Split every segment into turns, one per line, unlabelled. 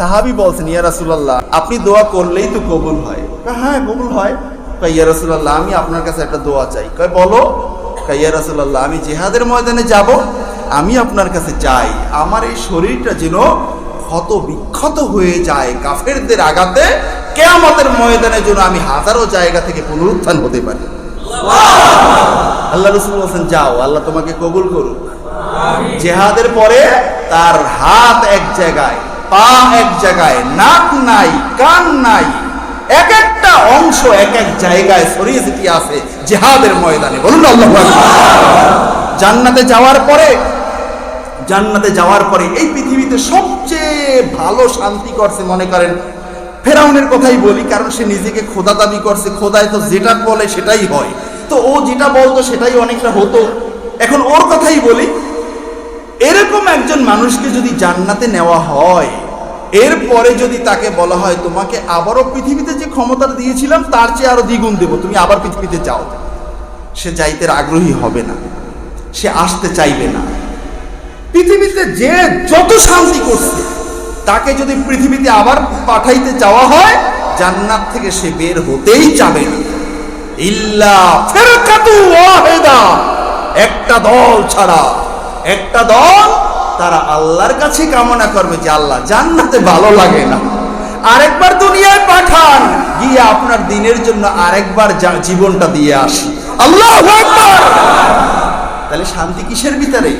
সাহাবি বলছেন ইয়া রাসূলুল্লাহ আপনি দোয়া করলেই তো কবুল হয়। হ্যাঁ কবুল হয়। ইয়া রাসূলুল্লাহ আমি আপনার কাছে একটা দোয়া চাই। কয় বলো। কয়, ইয়া রাসূলুল্লাহ আমি জেহাদের ময়দানে যাব আমি আপনার কাছে চাই। আমার এই শরীরটা যেন ক্ষত বিক্ষত হয়ে যায় কাফেরদের আঘাতে কেয়ামতের ময়দানে যেন আমি হাজারো জায়গা থেকে পুনরুত্থান হতে পারি। আল্লাহ রসুল বলছেন যাও আল্লাহ তোমাকে কবুল করুক। জেহাদের পরে তার হাত এক জায়গায় পা এক জায়গায়, নাক নাই, কান নাই এক একটা অংশ এক এক জায়গায় ছড়িয়ে ছিটিয়ে আছে জেহাদের ময়দানে। বলুন আল্লাহ জান্নাতে যাওয়ার পরে, জান্নাতে যাওয়ার পরে এই পৃথিবীতে সবচেয়ে ভালো শান্তি করছে, মনে করেন, ফেরাউনের কথাই বলি, কারণ সে নিজেকে খোদা দাবি করছে, খোদায় তো যেটা বলে সেটাই হয়। তো ও যেটা বলতো সেটাই অনেকটা হতো। এখন ওর কথাই বলি, এরকম একজন মানুষকে যদি জান্নাতে নেওয়া হয় এরপরে যদি তাকে বলা হয়, তোমাকে আবারও পৃথিবীতে যে ক্ষমতাটা দিয়েছিলাম, তার চেয়ে আরও দ্বিগুণ দেবো, তুমি আবার পৃথিবীতে যাও। সে যাইতে আগ্রহী হবে না। সে আসতে চাইবে না। পৃথিবীতে যে যত শান্তি করছে, তাকে যদি পৃথিবীতে আবার পাঠাইতে চাওয়া হয়, জান্নাত থেকে সে বের হতেই চাবে না। ইল্লা একটা দল ছাড়া, একটা দল তারা আল্লাহর কাছে কামনা করবে যে আল্লাহ জান্নাতে ভালো লাগে না। আরেকবার দুনিয়ায় পাঠান, গিয়ে আপনার দিনের জন্য আরেকবার জীবনটা দিয়ে আসি। আল্লাহ তাহলে শান্তি কিসের ভিতরে?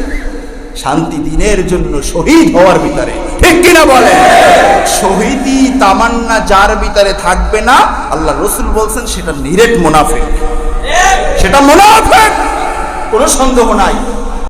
শান্তি দিনের জন্য শহীদ হওয়ার ভিতরে। ঠিক কিনা বলে শহীদি তামান্না যার ভিতরে থাকবে না, আল্লাহ রসুল বলছেন সেটা নিরেট মুনাফিক। সেটা মুনাফিক। কোনো সন্দেহ নাই।